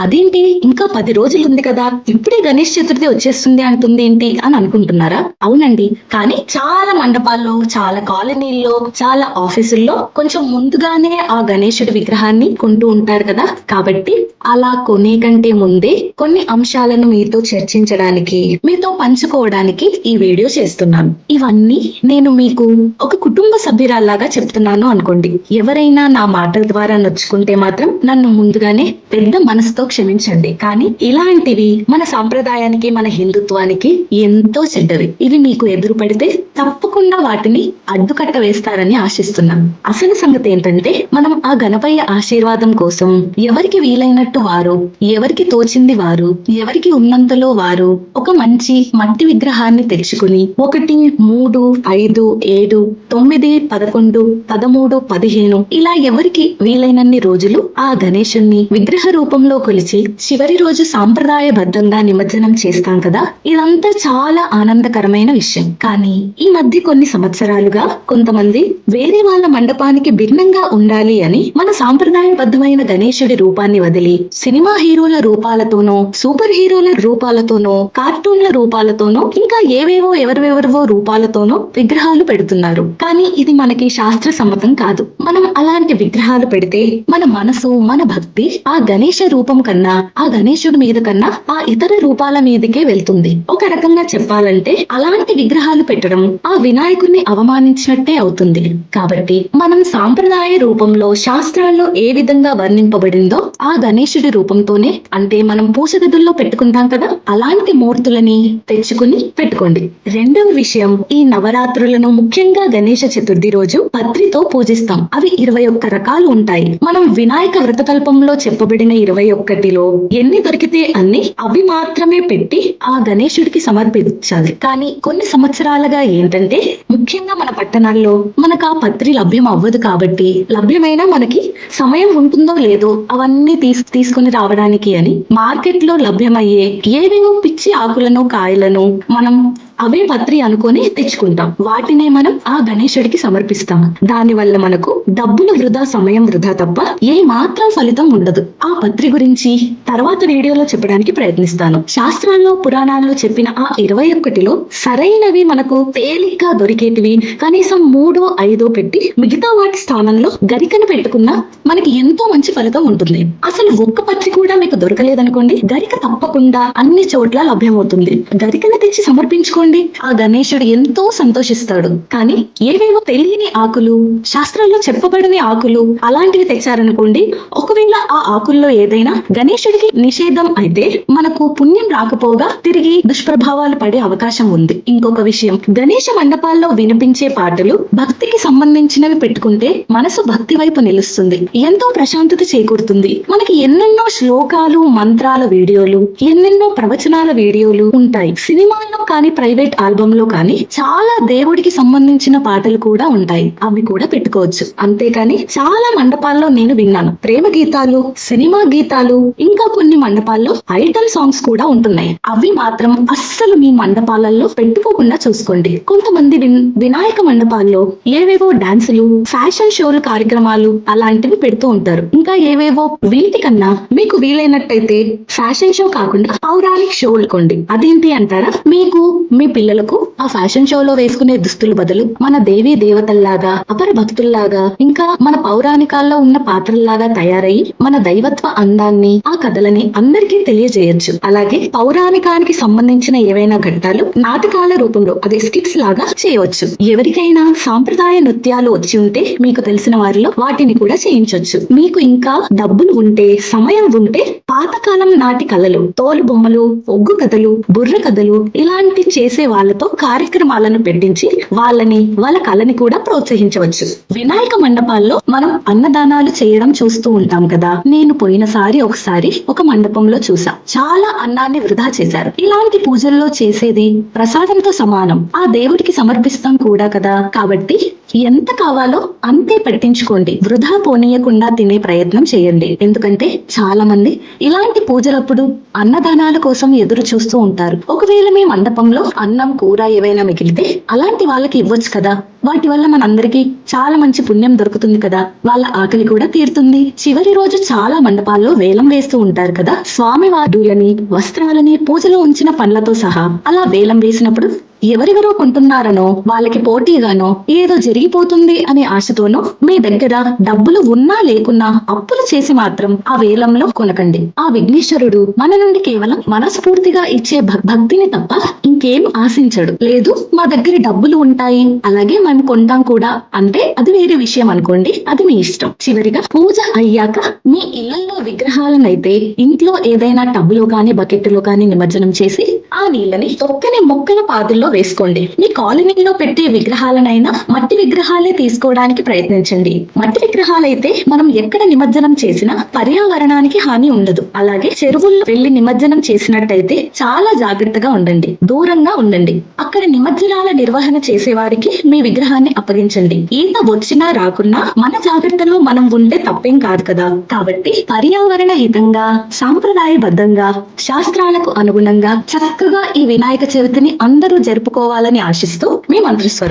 అదేంటి? ఇంకా పది రోజులు ఉంది కదా. ఇప్పుడే గణేష్ చతుర్థి వచ్చేస్తుంది అంటుంది ఏంటి అని అనుకుంటున్నారా? అవునండి. కానీ చాలా మండపాల్లో చాలా కాలనీల్లో చాలా ఆఫీసుల్లో కొంచెం ముందుగానే ఆ గణేశుడి విగ్రహాన్ని కొంటూ ఉంటారు కదా. కాబట్టి అలా కొనే కంటే ముందే కొన్ని అంశాలను మీతో చర్చించడానికి మీతో పంచుకోవడానికి ఈ వీడియో చేస్తున్నాను. ఇవన్నీ నేను మీకు ఒక కుటుంబ సభ్యురాల్లాగా చెప్తున్నాను అనుకోండి. ఎవరైనా నా మాటల ద్వారా నొచ్చుకుంటే మాత్రం నన్ను ముందుగానే పెద్ద మనసుతో క్షమించండి. కానీ ఇలాంటివి మన సాంప్రదాయానికి మన హిందుత్వానికి ఎంతో చెడ్డవి. ఇవి మీకు ఎదురు పడితే తప్పకుండా వాటిని అడ్డుకట్ట వేస్తారని ఆశిస్తున్నాం. అసలు సంగతి ఏంటంటే మనం ఆ గణపయ్య ఆశీర్వాదం కోసం ఎవరికి వీలైనట్టు వారు ఎవరికి తోచింది వారు ఎవరికి ఉన్నంతలో వారు ఒక మంచి మట్టి విగ్రహాన్ని తెచ్చుకుని ఒకటి మూడు ఐదు ఏడు తొమ్మిది పదకొండు పదమూడు పదిహేను ఇలా ఎవరికి వీలైనన్ని రోజులు ఆ గణేశుణ్ణి విగ్రహ రూపంలో కొలిచి చివరి రోజు సాంప్రదాయబద్ధంగా నిమజ్జనం చేస్తాం కదా? ఇదంతా చాలా ఆనందకరమైన విషయం. కానీ ఈ మధ్య కొన్ని సంవత్సరాలుగా కొంతమంది వేరే వాళ్ళ మండపానికి భిన్నంగా ఉండాలి అని మన సాంప్రదాయబద్ధమైన గణేశుడి రూపాన్ని వదిలి సినిమా హీరోల రూపాలతోనో సూపర్ హీరోల రూపాలతోనో కార్టూన్ల రూపాలతోనో ఇంకా ఏవేవో ఎవరెవరివో రూపాలతోనో విగ్రహాలు పెడుతున్నారు. కానీ ఇది మనకి శాస్త్ర సమ్మతం కాదు. మనం అలాంటి విగ్రహాలు పెడితే మన మనసు మన భక్తి ఆ గణేశ రూపం కన్నా ఆ గణేశుడి మీద కన్నా ఆ ఇతర రూపాల మీదకే వెళ్తుంది. ఒక రకంగా చెప్పాలంటే అలాంటి విగ్రహాలు పెట్టడం ఆ వినాయకుడిని అవమానించినట్టే అవుతుంది. కాబట్టి మనం సాంప్రదాయ రూపంలో శాస్త్రాల్లో ఏ విధంగా వర్ణింపబడిందో ఆ గణేశుడి రూపంతోనే అంటే మనం పూజ గదుల్లో పెట్టుకుంటాం కదా అలాంటి మూర్తులని తెచ్చుకుని పెట్టుకోండి. రెండవ విషయం ఈ నవరాత్రులను ముఖ్యంగా గణేష చతుర్థి రోజు పత్రితో పూజిస్తాం. అవి ఇరవై ఒక్క రకాలు ఉంటాయి. మనం వినాయక వ్రతకల్పంలో చెప్పబడిన ఇరవై ఒక్కటిలో ఎన్ని దొరికితే అన్ని అవి మాత్రమే పెట్టి ఆ గణేశుడికి సమర్పించాలి. కానీ కొన్ని సంవత్సరాలుగా ఏంటంటే ముఖ్యంగా మన పట్టణాల్లో మనకు ఆ పత్రి లభ్యం అవ్వదు కాబట్టి లభ్యమైనా మనకి సమయం ఉంటుందో లేదో అవన్నీ తీసు తీసుకుని రావడానికి అని మార్కెట్లో లభ్యమయ్యే ఏవేవో పిచ్చి ఆకులను కాయలను మనం అవే పత్రి అనుకొని తెచ్చుకుంటాం. వాటినే మనం ఆ గణేశుడికి సమర్పిస్తాం. దాని వల్ల మనకు డబ్బులు వృధా సమయం వృధా తప్ప ఏ మాత్రం ఫలితం ఉండదు. ఆ పత్రి గురించి తర్వాత వీడియోలో చెప్పడానికి ప్రయత్నిస్తాను. శాస్త్రాల్లో పురాణాల్లో చెప్పిన ఆ ఇరవై ఒకటిలో సరైనవి మనకు తేలిగ్గా దొరికేటివి కనీసం మూడో ఐదో పెట్టి మిగతా వాటి స్థానంలో గరికను పెట్టుకున్నా మనకి ఎంతో మంచి ఫలితం ఉంటుంది. అసలు ఒక్క పత్రి కూడా మీకు దొరకలేదనుకోండి గరిక తప్పకుండా అన్ని చోట్ల లభ్యమవుతుంది. గరికను తెచ్చి సమర్పించుకోండి ఆ గణేశుడు ఎంతో సంతోషిస్తాడు. కానీ ఏవేవో తెలియని ఆకులు శాస్త్రాల్లో చెప్పబడని ఆకులు అలాంటివి తెచ్చారనుకోండి. ఒకవేళ ఆ ఆకుల్లో ఏదైనా గణేశుడికి నిషేధం అయితే మనకు పుణ్యం రాకపోగా తిరిగి దుష్ప్రభావాలు పడే అవకాశం ఉంది. ఇంకొక విషయం. గణేష మండపాల్లో వినిపించే పాటలు భక్తికి సంబంధించినవి పెట్టుకుంటే మనసు భక్తి వైపు నిలుస్తుంది. ఎంతో ప్రశాంతత చేకూరుతుంది. మనకి ఎన్నెన్నో శ్లోకాలు మంత్రాల వీడియోలు ఎన్నెన్నో ప్రవచనాల వీడియోలు ఉంటాయి. సినిమాల్లో కానీ ప్రైవేట్ ఆల్బమ్లో కానీ చాలా దేవుడికి సంబంధించిన పాటలు కూడా ఉంటాయి. అవి కూడా పెట్టుకోవచ్చు. అంతేకాని చాలా మండపాల్లో నేను విన్నాను. ప్రేమ గీతాలు సినిమా గీతాలు ఇంకా కొన్ని మండపాల్లో ఐటల్ సాంగ్స్ కూడా ఉంటున్నాయి. అవి మాత్రం అస్సలు మీ మండపాలలో పెట్టుకోకుండా చూసుకోండి. కొంతమంది వినాయక మండపాల్లో ఏవేవో డాన్సులు ఫ్యాషన్ షోలు కార్యక్రమాలు అలాంటివి పెడుతూ ఉంటారు. ఇంకా ఏవేవో వీటికన్నా మీకు వీలైనట్టయితే ఫ్యాషన్ షో కాకుండా పౌరాణిక్ షో కొండి అదేంటి అంటారా? మీకు మీ పిల్లలకు ఆ ఫ్యాషన్ షోలో వేసుకునే దుస్తులు బదులు మన దేవీ దేవతల్లాగా అపర భక్తుల్లాగా ఇంకా మన పౌరాణికాల్లో ఉన్న పాత్రల్లాగా తయారయ్యి మన దైవత్వ అందాన్ని ఆ కథలని అందరికీ తెలియజేయొచ్చు. అలాగే పౌరాణికానికి సంబంధించిన ఏవైనా ఘట్టాలు నాటకాల రూపంలో అదే స్కిట్స్ లాగా చేయవచ్చు ఎవరికైనా సాంప్రదాయ నృత్యాలు వచ్చి ఉంటే మీకు తెలిసిన వారిలో వాటిని కూడా చేయించవచ్చు మీకు ఇంకా డబ్బులు ఉంటే సమయం ఉంటే పాతకాలం నాటి కళలు తోలు బొమ్మలు ఒగ్గు కథలు బుర్ర కథలు ఇలాంటి చేసే వాళ్ళతో కార్యక్రమాలను పెట్టించి వాళ్ళని వాళ్ళ కళని కూడా ప్రోత్సహించవచ్చు. వినాయక మండపాల్లో మనం అన్నదానాలు చేయడం చూస్తూ ఉంటాం కదా. నేను పోయినసారి ఒకసారి ఒక మండపంలో చూసా. చాలా అన్నాన్ని వృధా చేశారు. ఇలాంటి పూజల్లో చేసేది ప్రసాదంతో సమానం. ఆ దేవుడికి సమర్పిస్తాం కూడా కదా. కాబట్టి ఎంత కావాలో అంతే పెట్టించుకోండి. వృధా పోనీయకుండా తినే ప్రయత్నం చేయండి. ఎందుకంటే చాలా మంది ఇలాంటి పూజలప్పుడు అన్నదానాల కోసం ఎదురు చూస్తూ ఉంటారు. ఒకవేళ మీ మండపంలో అన్నం కూర ఏవైనా మిగిలితే అలాంటి వాళ్ళకి ఇవ్వచ్చు కదా. వాటి వల్ల మనందరికీ చాలా మంచి పుణ్యం దొరుకుతుంది కదా. వాళ్ళ ఆకలి కూడా తీరుతుంది. చివరి రోజు చాలా మండపాల్లో వేలం వేస్తూ ఉంటారు కదా. స్వామి వారులని వస్త్రాలని పూజలో ఉంచిన పండ్లతో సహా అలా వేలం వేసినప్పుడు ఎవరెవరో కొంటున్నారనో వాళ్ళకి పోటీగానో ఏదో జరిగిపోతుంది అనే ఆశతోనో మీ దగ్గర డబ్బులు ఉన్నా లేకున్నా అప్పులు చేసి మాత్రం ఆ వేలంలో కొనకండి. ఆ విఘ్నేశ్వరుడు మన నుండి కేవలం మనస్ఫూర్తిగా ఇచ్చే భక్తిని తప్ప ఇంకేం ఆశించడు. లేదు మా దగ్గర డబ్బులు ఉంటాయి అలాగే మేము కొంటాం కూడా. అంటే అది వేరే విషయం అనుకోండి అది మీ ఇష్టం. చివరిగా పూజ అయ్యాక మీ ఇళ్ళలో విగ్రహాలనైతే ఇంట్లో ఏదైనా టబ్బులో కానీ బకెట్లో కానీ నిమజ్జనం చేసి ఆ నీళ్ళని తొక్కని మొక్కల పాదుల్లో వేసుకోండి. మీ కాలనీలో పెట్టే విగ్రహాలనైనా మట్టి విగ్రహాలే తీసుకోవడానికి ప్రయత్నించండి. మట్టి విగ్రహాలైతే మనం ఎక్కడ నిమజ్జనం చేసినా పర్యావరణానికి హాని ఉండదు. అలాగే చెరువుల్లో వెళ్ళి నిమజ్జనం చేసినట్టయితే చాలా జాగ్రత్తగా ఉండండి. దూరంగా ఉండండి. అక్కడ నిమజ్జనాల నిర్వహణ చేసేవారికి మీ విగ్రహాన్ని అప్పగించండి. ఈత వచ్చినా రాకున్నా మన జాగ్రత్తలో మనం ఉండే తప్పేం కాదు కదా. కాబట్టి పర్యావరణ హితంగా సాంప్రదాయబద్ధంగా శాస్త్రాలకు అనుగుణంగా చక్కగా ఈ వినాయక చవితిని అందరూ జరుపుకోవాలని ఆశిస్తూ మీ మంత్రి